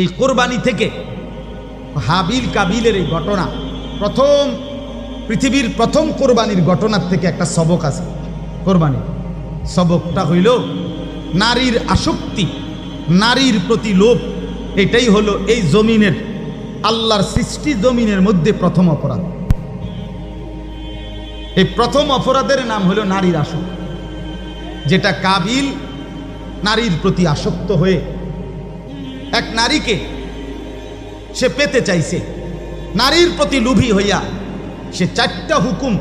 এই কোরবানি থেকে হাবিল কাবিলের এই ঘটনা, প্রথম, পৃথিবীর প্রথম কোরবানির ঘটনার থেকে একটা সবক আছে। কোরবানি। সবকটা হইল নারীর আসক্তি, নারীর প্রতি লোভ। এটাই হলো এই জমিনের, আল্লাহর সৃষ্টি জমিনের মধ্যে প্রথম অপরাধ। এই প্রথম অপরাধের নাম হলো নারীর আসক্তি, যেটা কাবিল নারীর প্রতি আসক্ত হয়ে এক নারীকে সে পেতে চাইছে। নারীর প্রতি লোভী হইয়া সে চারটা হুকুম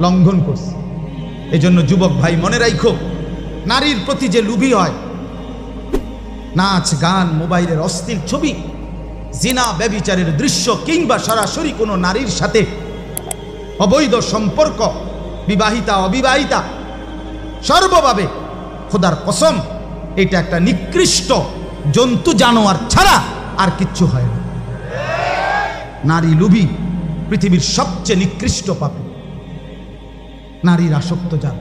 লঙ্ঘন করছে। এই জন্য যুবক ভাই, মনে রাখো নারীর প্রতি যে লুভি হয়, নাচ, গান, মোবাইলের অস্থির ছবি, জিনা, ব্যবিচারের দৃশ্য, কিংবা সরাসরি কোনো নারীর সাথে অবৈধ সম্পর্ক, বিবাহিতা, অবিবাহিতা, সর্বভাবে খোদার কসম, এটা একটা নিকৃষ্ট জন্তু জানোয়ার ছাড়া আর কিচ্ছু হয় না। নারী লুবি পৃথিবীর সবচেয়ে নিকৃষ্ট পাপি। নারীর আসক্ত যান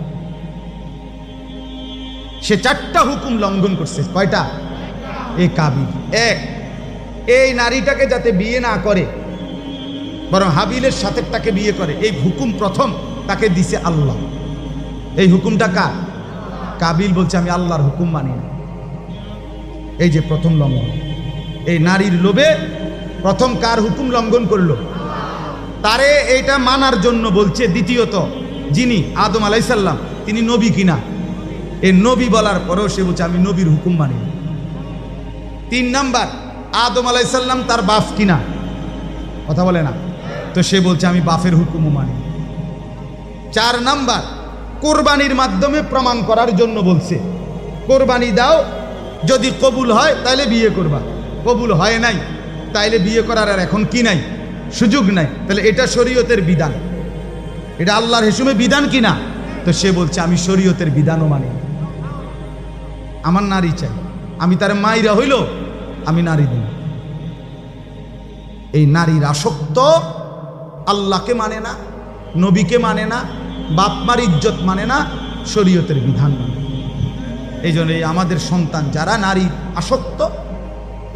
সে চারটা হুকুম লঙ্ঘন করছে। কয়টা? এ কাবিল। এক, এই নারীটাকে যাতে বিয়ে না করে, বরং হাবিলের সাথে তাকে বিয়ে করে। এই হুকুম প্রথম তাকে দিছে আল্লাহ। এই হুকুমটা কার? কাবিল বলছে, আমি আল্লাহর হুকুম মানি না। এই যে প্রথম লঙ্ঘন। এই নারীর লোভে প্রথম কার হুকুম লঙ্ঘন করল? তারে এইটা মানার জন্য বলছে দ্বিতীয়ত, যিনি আদম আলাইসাল্লাম তিনি নবী কিনা? এই নবী বলার পরেও সে বলছে, আমি নবীর হুকুম মানি তিন নাম্বার, আদম আলাইসাল্লাম তার বাপ কিনা? কথা বলে না। তো সে বলছে, আমি বাপের হুকুমও মানি চার নাম্বার, কোরবানির মাধ্যমে প্রমাণ করার জন্য বলছে, কোরবানি দাও যদি কবুল হয় তাহলে বিয়ে করবা। কবুল হয় নাই, তাইলে বিয়ে করার আর এখন কি নাই? সুযোগ নাই। তাহলে এটা শরীয়তের বিধান। এটা আল্লাহর হেসুমে বিধান কি না? তো সে বলছে, আমি শরীয়তের বিধানও মানি আমার নারী চাই। আমি তার মাইরা হইল, আমি নারী দিই। এই নারীর আসক্ত আল্লাহকে মানে না, নবীকে মানে না, বাপমার ইজ্জত মানে না, শরীয়তের বিধান মানে এই জন্য আমাদের সন্তান যারা নারীর আসক্ত,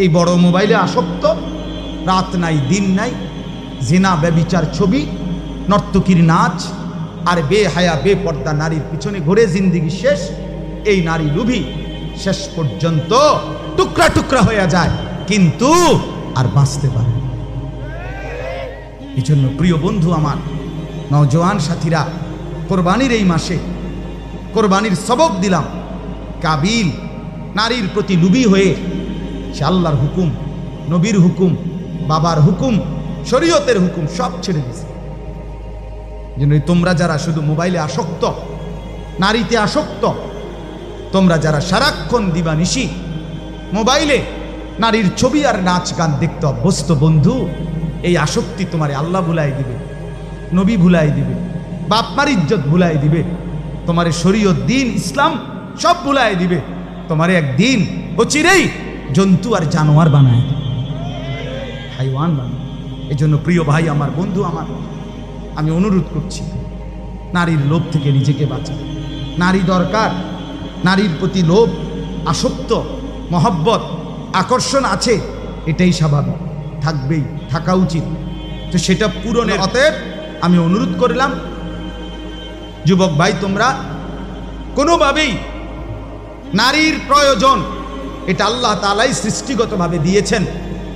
এই বড় মোবাইলে আসক্ত, রাত নাই, দিন নাই, জিনা, ব্যবিচার, ছবি, নর্তকীর নাচ আর বে হায়া বে পর্দা নারীর পিছনে ঘুরে জিন্দিগি শেষ, এই নারী লুভি শেষ পর্যন্ত টুকরা টুকরা হয়ে যায়, কিন্তু আর বাঁচতে পারে। এই জন্য প্রিয় বন্ধু আমার নজওয়ান সাথীরা, কোরবানির এই মাসে কোরবানির সবক দিলাম কাবিল, নারীর প্রতি লুবি হয়ে সে আল্লাহর হুকুম, নবীর হুকুম, বাবার হুকুম, শরীয়তের হুকুম সব ছেড়ে দিছে যেন তোমরা যারা শুধু মোবাইলে আসক্ত, নারীতে আসক্ত, তোমরা যারা সারাক্ষণ দিবা নিশি মোবাইলে নারীর ছবি আর নাচ গান দেখতে অভ্যস্ত বন্ধু, এই আসক্তি তোমার আল্লাহ ভুলাই দিবে, নবী ভুলাই দিবে, বাপমার ইজ্জত ভুলাই দিবে, তোমারে শরীয়ত, দিন, ইসলাম সব ভুলাই দিবে। তোমারে একদিন অচিরেই জন্তু আর জানোয়ার বানায়। হাইওয়ান বানায় এই জন্য প্রিয় ভাই আমার বন্ধু আমার আমি অনুরোধ করছি নারীর লোভ থেকে নিজেকে বাঁচা নারী দরকার নারীর প্রতি লোভ আসক্ত মহব্বত আকর্ষণ আছে এটাই স্বাভাবিক। থাকবেই থাকা উচিত। তো সেটা পূরণের অতএব আমি অনুরোধ করলাম যুবক ভাই তোমরা কোনোভাবেই নারীর প্রয়োজন। এটা আল্লাহ তালাই সৃষ্টিগতভাবে দিয়েছেন।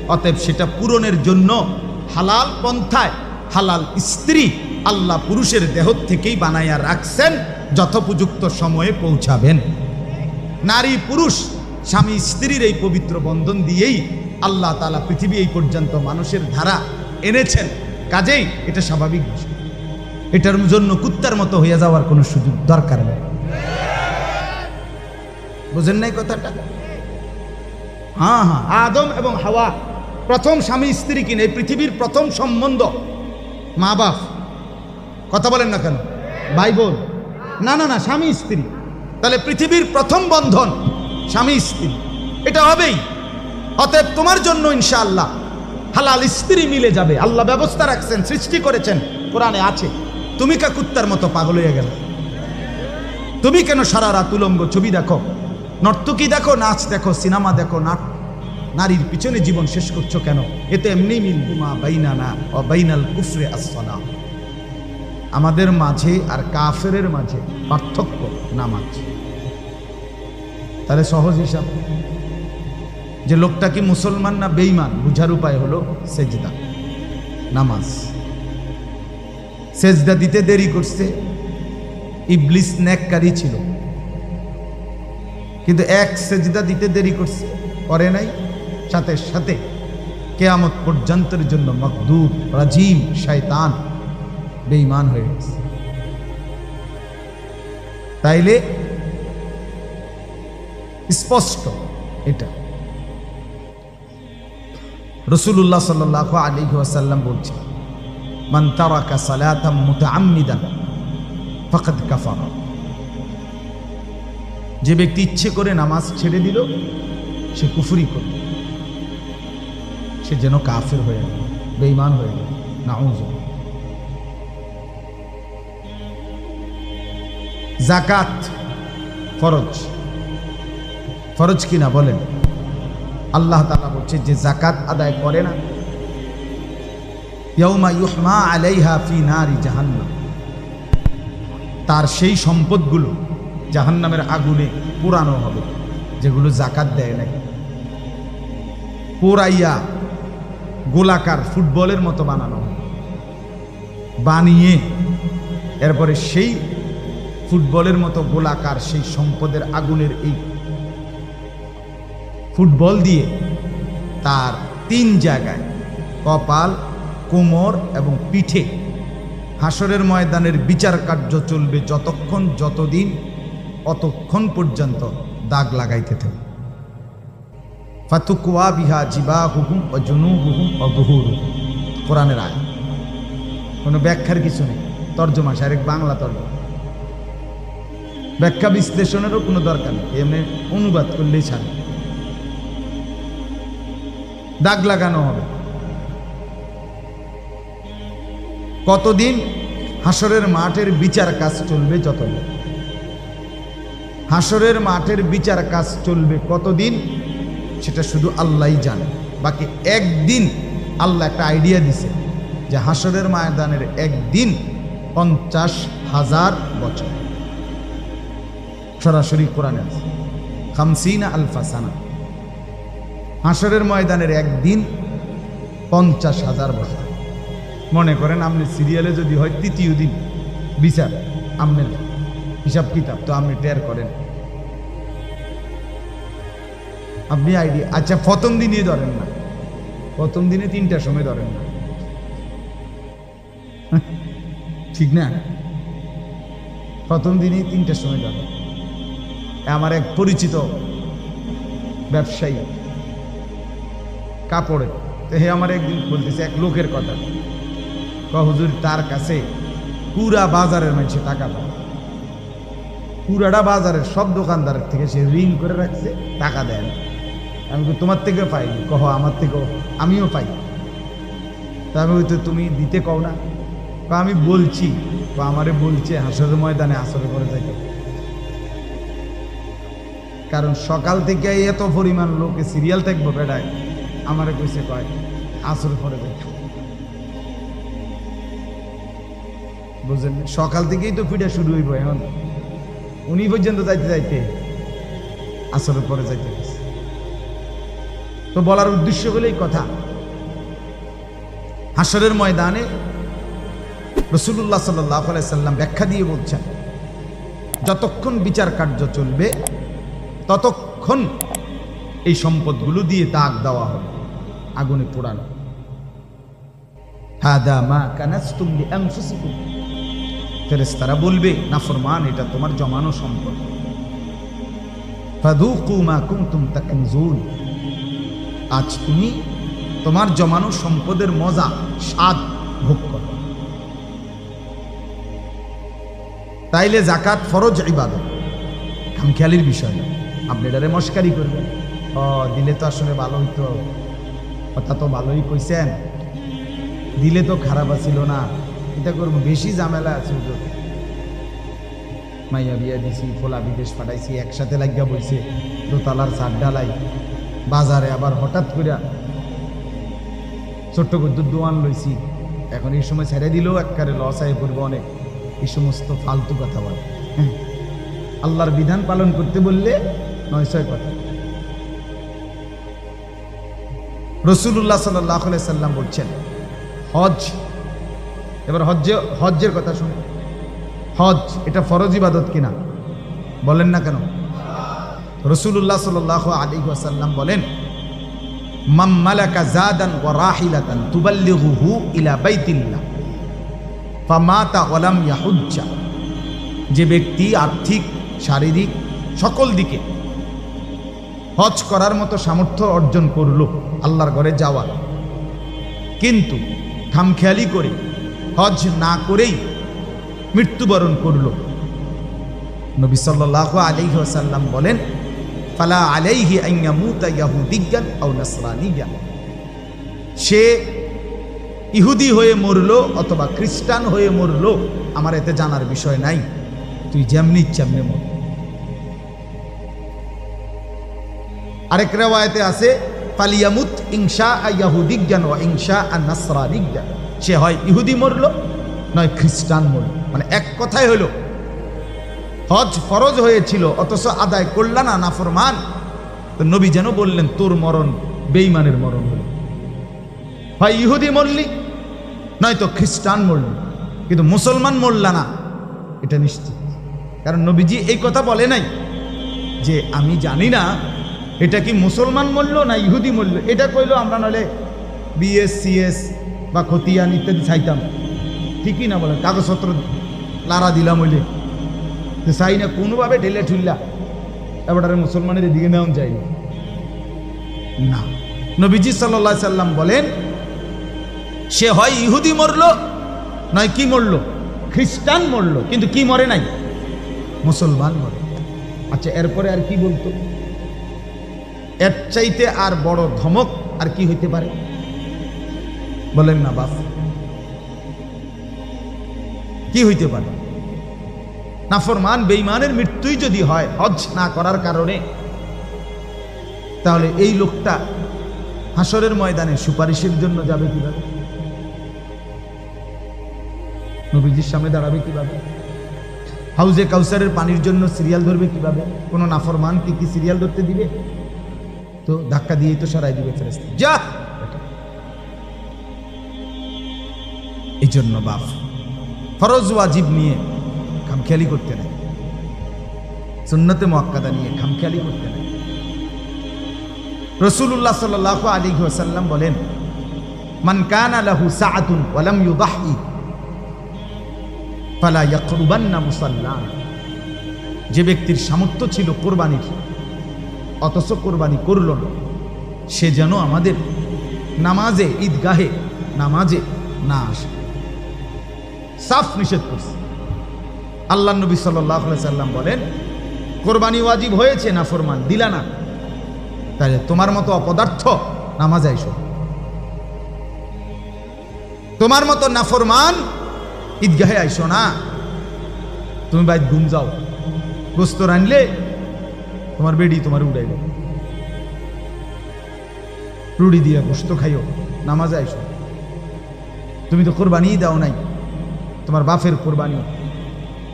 অতএব সেটা পূরণের জন্য হালাল পন্থায় হালাল স্ত্রী আল্লাহ পুরুষের দেহ থেকেই বানাইয়া রাখছেন, যথোপযুক্ত সময়ে পৌঁছাবেন। নারী পুরুষ স্বামী স্ত্রীর এই পবিত্র বন্ধন দিয়েই আল্লাহ তালা পৃথিবী এই পর্যন্ত মানুষের ধারা এনেছেন। কাজেই এটা স্বাভাবিক বিষয়। এটার জন্য কুত্তার মতো হইয়া যাওয়ার কোনো সুযোগ দরকার নেই। বুঝেন নাই কথাটা? হ্যাঁ হ্যাঁ। আদম এবং হাওয়া প্রথম স্বামী, স্ত্রী কিনে? এই পৃথিবীর প্রথম সম্বন্ধ। মা বাপ, কথা বলেন না কেন? ভাই বোন। না না না, স্বামী, স্ত্রী। তাহলে পৃথিবীর প্রথম বন্ধন স্বামী, স্ত্রী। এটা হবেই। অতএব তোমার জন্য ইনশাআল্লাহ হালাল স্ত্রী মিলে যাবে। আল্লাহ ব্যবস্থা রাখছেন, সৃষ্টি করেছেন। কোরআনে আছে, তুমি কা কুত্তার মতো পাগল হয়ে গেল। তুমি কেন সারা রাত উলঙ্গ ছবি দেখো? নর্তকী দেখো, নাচ দেখো, সিনেমা দেখো, নাট, নারীর পিছনে জীবন শেষ করছ কেন? এতে এমনি মিল বুমা বাইনা না ও বাইনাল কুফরে আসলা আমাদের মাঝে আর কাফেরের মাঝে পার্থক্য নামাজ। তাহলে সহজ হিসাব। যে লোকটা কি মুসলমান না বেইমান বুঝার উপায় হলো সেজদা, নামাজ। সেজদা দিতে দেরি করছে, ইবলিস ন্যাককারী ছিল। কিন্তু এক সেজদা দিতে দেরি করছে, করে নাই। সাথে সাথে কেয়ামত পর্যন্তের জন্য মকদুব, রাজিম, শয়তান বেঈমান হয়ে গেছে। তাইলে স্পষ্ট এটা। রসুল্লাহ সাল্লাহ আলী ওয়াসাল্লাম বলছে মান তারাকা সালাতাম মুতাআম্মিদান, ফাকাদ কাফারা। যে ব্যক্তি ইচ্ছে করে নামাজ ছেড়ে দিল, সে কুফুরি করল। সে যেন কাফের হয়ে গেল, বেঈমান হয়ে গেল নাউজ জাকাত ফরজ। ফরজ কিনা বলেন? আল্লাহ তালা বলছে যে জাকাত আদায় করে না। ইয়ৌমা ইউহমা আলাইহা ফি নারি জাহান্নাম। তার সেই সম্পদগুলো জাহান্নামের আগুনে পোড়ানো হবে, যেগুলো জাকাত দেয় নাই। পোড়াইয়া গোলাকার ফুটবলের মতো বানানো বানিয়ে এরপরে সেই ফুটবলের মতো গোলাকার, সেই সম্পদের আগুনের এই ফুটবল দিয়ে তার তিন জায়গায়, কপাল, কোমর এবং পিঠে হাসরের ময়দানের বিচার কার্য চলবে যতক্ষণ, যতদিন অতক্ষণ পর্যন্ত দাগ লাগাইতে থাকে। ফাতুকুয়া বিহা জিবা হুকুম ও জুনু হুকুম ও গুহুর কোরআনের আয় কোনো ব্যাখ্যার কিছু নেই। তর্জমা শারেক বাংলা তর্জমা। ব্যাখ্যা বিশ্লেষণেরও কোনো দরকার নেই। এমনি অনুবাদ করলেই ছাড়ে। দাগ লাগানো হবে। কতদিন হাসরের মাঠের বিচার কাজ চলবে যতদিন? হাসরের মাঠের বিচার কাজ চলবে কতদিন? সেটা শুধু আল্লাহই জানে। বাকি একদিন আল্লাহ একটা আইডিয়া দিছে যে হাসরের ময়দানের একদিন পঞ্চাশ হাজার বছর। সরাসরি কোরআনে আছে, খামসিনা আলফাসানা। হাসরের ময়দানের একদিন পঞ্চাশ হাজার বছর। মনে করেন আপনি সিরিয়ালে যদি হয় তৃতীয় দিন বিচার আপনার হিসাব কিতাব তো আপনি টের করেন। আপনি আইডি আচ্ছা প্রথম দিনই ধরেন না। প্রথম দিনে তিনটার সময় ধরেন না। ঠিক না? প্রথম দিনই তিনটার সময় ধরেন। আমার এক পরিচিত ব্যবসায়ী। কাপড়ে তো হে আমার একদিন বলতেছে এক লোকের কথা। হুজুর, তার কাছে পুরা বাজারের মানুষে টাকা পায়। পুরাটা বাজারের সব দোকানদারের থেকে সে ঋণ করে রাখছে, টাকা দেয় না। আমি তোমার থেকেও পাই। কহ আমার থেকেও। আমিও পাই। তা আমি হয়তো তুমি দিতে কও না। কয়, আমি বলছি। বা আমারে বলছে হাসরের ময়দানে আসরে করে যাইতে কারণ সকাল থেকে এত পরিমাণ লোকে সিরিয়াল থাকব বেড়ায় আমারে কইছে কয় আসর পরে যাইতে বুঝলেন? সকাল থেকেই তো ফিটা শুরু হইব এখন। উনি পর্যন্ত যাইতে যাইতে আসরের পরে যাইতে। তো বলার উদ্দেশ্য হলো এই কথা। হাসরের ময়দানে রসুল্লাহ সাল্লাহ সাল্লাম ব্যাখ্যা দিয়ে বলছেন, যতক্ষণ বিচার কার্য চলবে, ততক্ষণ এই সম্পদগুলো দিয়ে দাগ দেওয়া হবে, আগুনে পোড়ানো। হাদা মা কানাস্তুম লিআনফুসিকুম। ফেরেশতারা বলবে, নাফরমান, এটা তোমার জমানো সম্পদ। ফাদুকু মা কুনতুম তাকনজুন। আজ তুমি তোমার জমানো সম্পদের মজা স্বাদ ভোগ করো। তাইলে জাকাত ফরজ ইবাদত। খামখেয়ালির বিষয় না। আপনি এটারে মস্কারি করবেন। ও, দিলে তো আসলে ভালো হইতো। কথা তো ভালোই কইছেন। দিলে তো খারাপ আছিল না। এটা করব, বেশি ঝামেলা আছে মাইয়া বিয়া দিছি ফোলা বিদেশ পাঠাইছি, একসাথে লাগিয়া বইছে, দোতলার চার ডালাই বাজারে আবার হঠাৎ করে ছোট্ট করে দোয়ান লইছি। এখন এই সময় ছেড়ে দিলেও একবারে লস আয় পড়বে অনেক। এই সমস্ত ফালতু কথা বলে। হ্যাঁ। আল্লাহর বিধান পালন করতে বললে নয় ছয় কথা। রসুল্লাহ সাল্লাহ সাল্লাম বলছেন, হজ, এবার হজ হজ্জের কথা শুনে। হজ এটা ফরজ ইবাদত কিনা? বলেন না কেন? রসুল্লাহ সাল্লাহ আলী ওয়াসাল্লাম বলেন ওয়ালাম ইয়াহুজ্জা। যে ব্যক্তি আর্থিক, শারীরিক সকল দিকে হজ করার মতো সামর্থ্য অর্জন করল, আল্লাহর ঘরে যাওয়ার। কিন্তু খামখেয়ালি করে হজ না করেই মৃত্যুবরণ করল। নবী সাল্লাহ আলাইহি ওয়াসাল্লাম বলেন ফালা আলাইহি আইয়ামুতা ইয়াহুদিজ্ঞান আও নাসরানিজ্ঞান সে ইহুদি হয়ে মরলো অথবা খ্রিস্টান হয়ে মরলো, আমার এতে জানার বিষয় নাই। তুই যেমনি যেমনি মর। আরেক রেওয়ায়তে আছে ফালিয়ামুত ইংসা ইয়াহুদিজ্ঞান ও ইংসা আর নাসরানিজ্ঞান সে হয় ইহুদি মরলো, নয় খ্রিস্টান মরল। মানে এক কথাই হলো হজ ফরজ হয়েছিল, অথচ আদায় করল না, নাফরমান। তো নবী যেন বললেন, তোর মরণ বেইমানের মরণ হলো। হয় ইহুদি মরলি, নয়তো খ্রিস্টান মরলি, কিন্তু মুসলমান মরলা না, এটা নিশ্চিত। কারণ নবীজি এই কথা বলে নাই যে, আমি জানি না, এটা কি মুসলমান মূল্য না ইহুদি মূল্য এটা কইলো আমরা নলে বিএস, সিএস বা খতিয়ান ইত্যাদি চাইতাম। ঠিকই না বলে কাগজপত্র লারা দিলাম হইলে যে চাই না কোনোভাবে ঢেলে ঠুললা এবার মুসলমানের দিকে নেওয়া যায় না। নবীজি সাল্লা সাল্লাম বলেন, সে হয় ইহুদি মরল, নয় কি মরল? খ্রিস্টান মরল, কিন্তু কি মরে নাই? মুসলমান মরে। আচ্ছা এরপরে আর কি বলতো? এর চাইতে আর বড় ধমক আর কি হইতে পারে? বলেন না বাপ। কি হইতে পারে? নাফরমান বেইমানের মৃত্যুই যদি হয় হজ না করার কারণে, তাহলে এই লোকটা হাসরের ময়দানে সুপারিশের জন্য যাবে কীভাবে? নবীজির সামনে দাঁড়াবে কীভাবে? হাউজে কাউসারের পানির জন্য সিরিয়াল ধরবে কীভাবে? কোনো নাফরমান কি কি সিরিয়াল ধরতে দিবে? তো ধাক্কা দিয়েই তো সরাই দিবে ফেরেস্তা যা! এই জন্য বাপ, ফরজ ওয়াজিব নিয়ে খামখেয়ালি করতে নেই। সুন্নতে মোয়াক্কাদা নিয়ে খামখেয়ালি করতে নেই। রসুল্লাহ সাল আলী ওসাল্লাম বলেন, মান কানা লাহু সাআতুন ওয়ালাম ইউদাহি ফালা ইয়াকরুবান্না মুসাল্লাহ যে ব্যক্তির সামর্থ্য ছিল কোরবানির, অথচ কোরবানি করল না। সে যেন আমাদের নামাজে, ঈদগাহে নামাজে না আসে। সাফ নিষেধ করছে। আল্লাহ নবী সাল্লাহ সাল্লাম বলেন, কোরবানি ওয়াজিব হয়েছে না ফরমান? দিলা না। তাহলে তোমার মতো অপদার্থ নামাজ আইসো। তোমার মতো নাফরমান ঈদগাহে আইসো না। তুমি বাইর ঘুম যাও। গোস্ত রানলে তোমার বেডি তোমার উড়াইল রুড়ি দিয়ে গোস্ত খাইও, নামাজে আইসো। তুমি তো কোরবানিই দাও নাই, তোমার বাপের কোরবানি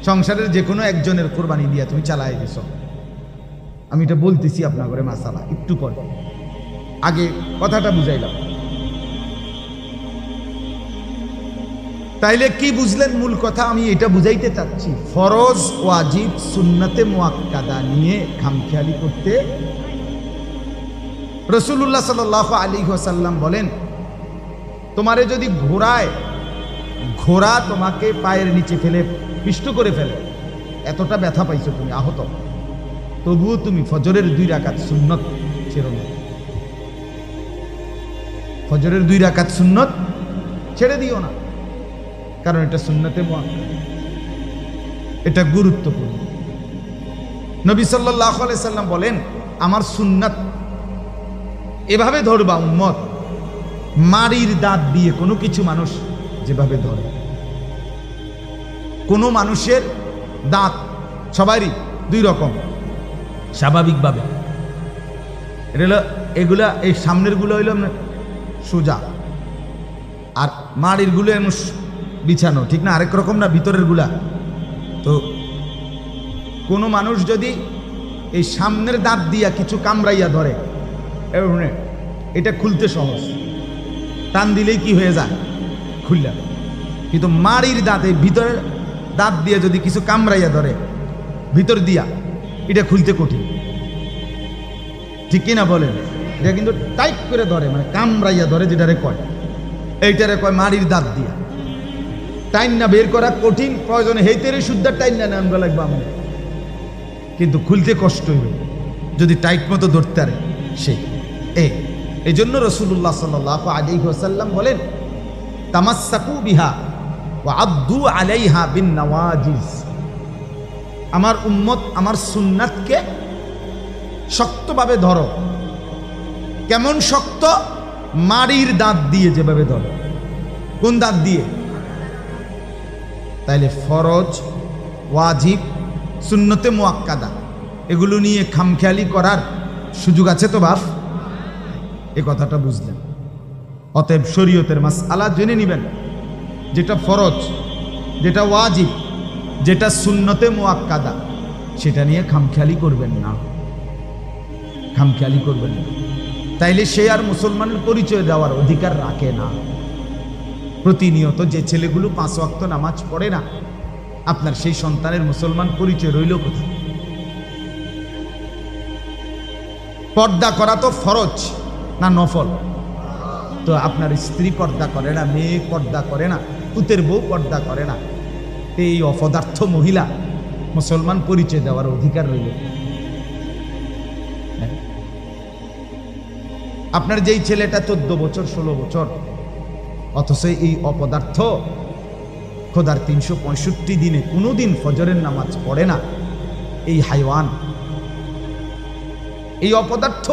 সংসারের যে কোনো একজনের কোরবানি দিয়া তুমি চালাই দিছ। আমি এটা বলতেছি আপনার ঘরে মাসালা, একটু পর। আগে কথাটা বুঝাইলাম। তাইলে কি বুঝলেন মূল কথা? আমি এটা বুঝাইতে চাচ্ছি, ফরজ, ওয়াজিব, সুন্নতে মোয়াক্কাদা নিয়ে খামখেয়ালি করতে। রসুল্লাহ সাল আলী ওসাল্লাম বলেন, তোমারে যদি ঘোড়ায় ঘোড়া তোমাকে পায়ের নিচে ফেলে পিষ্ট করে ফেলে। এতটা ব্যথা পাইছো তুমি, আহত। তবুও তুমি ফজরের দুই রাকাত সুন্নত ছেড়ো না। ফজরের দুই রাকাত সুন্নত ছেড়ে দিও না। কারণ এটা সুন্নতে এটা গুরুত্বপূর্ণ। নবী সাল্লাহ সাল্লাম বলেন, আমার সুন্নাত এভাবে ধরবা উম্মত। মারির দাঁত দিয়ে কোনো কিছু মানুষ যেভাবে ধরে। কোনো মানুষের দাঁত সবারই দুই রকম। স্বাভাবিকভাবে। এটা হলো এগুলা এই সামনেরগুলো হইল সোজা। আর মাড়িরগুলো এমন বিছানো ঠিক না? আরেক রকম না ভিতরেরগুলা। তো কোনো মানুষ যদি এই সামনের দাঁত দিয়া কিছু কামড়াইয়া ধরে এটা খুলতে সহজ। টান দিলেই কি হয়ে যায়? খুললা। কিন্তু মাড়ির দাঁতে ভিতরে দাঁত দিয়ে যদি কিছু কামড়াইয়া ধরে, ভিতর দিয়া, এটা খুলতে কঠিন। ঠিক কিনা বলেন? এটা কিন্তু টাইট করে ধরে মানে কামড়াইয়া ধরে যেটারে কয়। এইটারে কয় মাড়ির দাঁত দিয়া। টাইম না বের করা কঠিন, প্রয়োজনে হেইতেরে শুদ্ধ টাইম না নেন লাগবে আমার কিন্তু খুলতে কষ্ট হইবে। যদি টাইট মতো ধরতে পারে সেই এ এই জন্য রসুল্লাহ সাল্লাহ আলী ওসাল্লাম বলেন তামাসাকু বিহা ও আব্দু আলাইহা বিন নওয়াজিজ। আমার উম্মত, আমার সুন্নাতকে শক্তভাবে ধরো। কেমন শক্ত? মারির দাঁত দিয়ে যেভাবে ধরো। কোন দাঁত দিয়ে? তাইলে ফরজ, ওয়াজিব, সুন্নতে মোয়াক্কাদা। এগুলো নিয়ে খামখেয়ালি করার সুযোগ আছে তো বাপ? এ কথাটা বুঝলেন। অতএব শরীয়তের মাস আলা জেনে নেবেন। যেটা ফরজ, যেটা ওয়াজিব, যেটা সুন্নতে মোয়াক্কাদা সেটা নিয়ে খামখেয়ালি করবেন না। খামখেয়ালি করবেন না। তাইলে সে আর মুসলমানের পরিচয় দেওয়ার অধিকার রাখে না। প্রতিনিয়ত যে ছেলেগুলো পাঁচ ওয়াক্ত নামাজ পড়ে না, আপনার সেই সন্তানের মুসলমান পরিচয় রইল কোথায়? পর্দা করা তো ফরজ না নফল? তো আপনার স্ত্রী পর্দা করে না, মেয়ে পর্দা করে না, পুতের বউ পর্দা করে না। এই অপদার্থ মহিলা মুসলমান পরিচয় দেওয়ার অধিকার রইল? আপনার যেই ছেলেটা চোদ্দ বছর, ষোলো বছর, অথচ এই অপদার্থ খোদার তিনশো পঁয়ষট্টি দিনে কোনো দিন ফজরের নামাজ পড়ে না। এই হাইওয়ান, এই অপদার্থ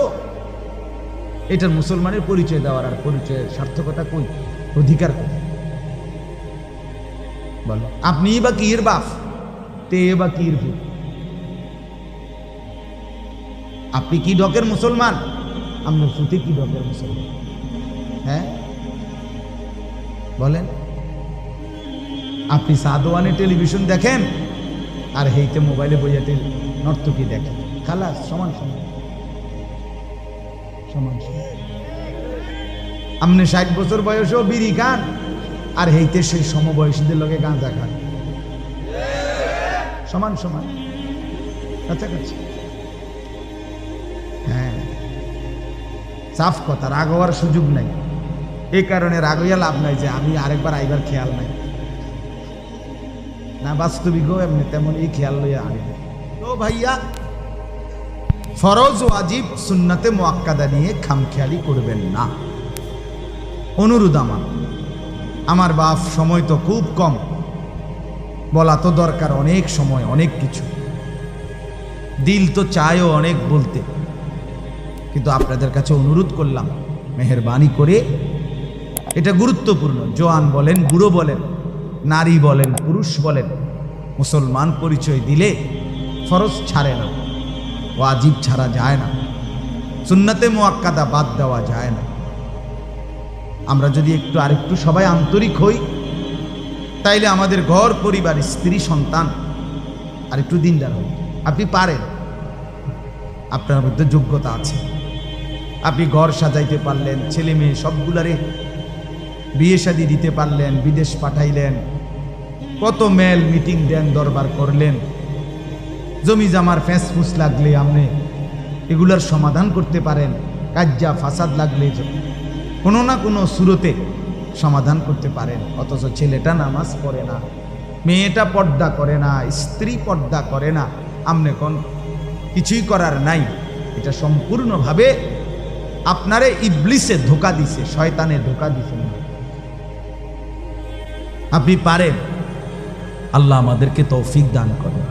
এটার মুসলমানের পরিচয় দেওয়ার আর পরিচয়ের সার্থকতা কই? অধিকার আপনি বা কির বাপ? তে বা ভূত আপনি কি ডকের মুসলমান? আপনার ফুতে কি ডকের মুসলমান? হ্যাঁ? বলেন। আপনি সাদওয়ানে টেলিভিশন দেখেন, আর হেইতে মোবাইলে বইয়া টেলি নর্তকী দেখেন। খালাস, সমান সমান। সমান আপনি ষাট বছর বয়সেও বিড়ি খান, আর হেইতে সেই সমবয়সীদের লোকে গাঁজা খান। সমান সমান। কাছাকাছি। হ্যাঁ। সাফ কথা, রাগ হওয়ার সুযোগ নাই। এই কারণে রাগ হইয়া লাভ নাই যে আমি আরেকবার আইবার খেয়াল নাই। না বাস্তবিকও এমনি তেমন এই খেয়াল লইয়া আনি। তো ভাইয়া ফরজ ওয়াজিব সুন্নাতে মোয়াক্কাদা নিয়ে খামখেয়ালি করবেন না। অনুরোধ আমার। আমার বাপ সময় তো খুব কম। বলা তো দরকার অনেক সময়, অনেক কিছু। দিল তো চায়ও অনেক বলতে। কিন্তু আপনাদের কাছে অনুরোধ করলাম, মেহরবানি করে এটা গুরুত্বপূর্ণ। জোয়ান বলেন, বুড়ো বলেন, নারী বলেন, পুরুষ বলেন, মুসলমান পরিচয় দিলে ফরজ ছাড়ে না। ওয়াজিব ছাড়া যায় না। সুন্নাতে মোয়াক্কাদা বাদ দেওয়া যায় না। আমরা যদি একটু আরেকটু সবাই আন্তরিক হই, তাইলে আমাদের ঘর, পরিবার, স্ত্রী, সন্তান আর একটু দিনদার হই। আপনি পারেন। আপনার মধ্যে যোগ্যতা আছে। আপনি ঘর সাজাইতে পারলেন, ছেলে মেয়ে সবগুলারে বিয়ে শাদি দিতে পারলেন, বিদেশ পাঠাইলেন, কত মেল মিটিং দেন, দরবার করলেন। জমি জামার ফ্যাঁস ফুস লাগলে আপনি এগুলার সমাধান করতে পারেন, কাজ্জা ফাসাদ লাগলে কোনো না কোনো সুরতে সমাধান করতে পারেন। অথচ ছেলেটা নামাজ পড়ে না, মেয়েটা পর্দা করে না, স্ত্রী পর্দা করে না আপনি কোন কিছুই করার নাই। এটা সম্পূর্ণভাবে আপনারে ইবলিসে ধোকা দিছে, শয়তানে ধোকা দিছে। আপনি পারেন, আল্লাহ আমাদেরকে তৌফিক দান করেন।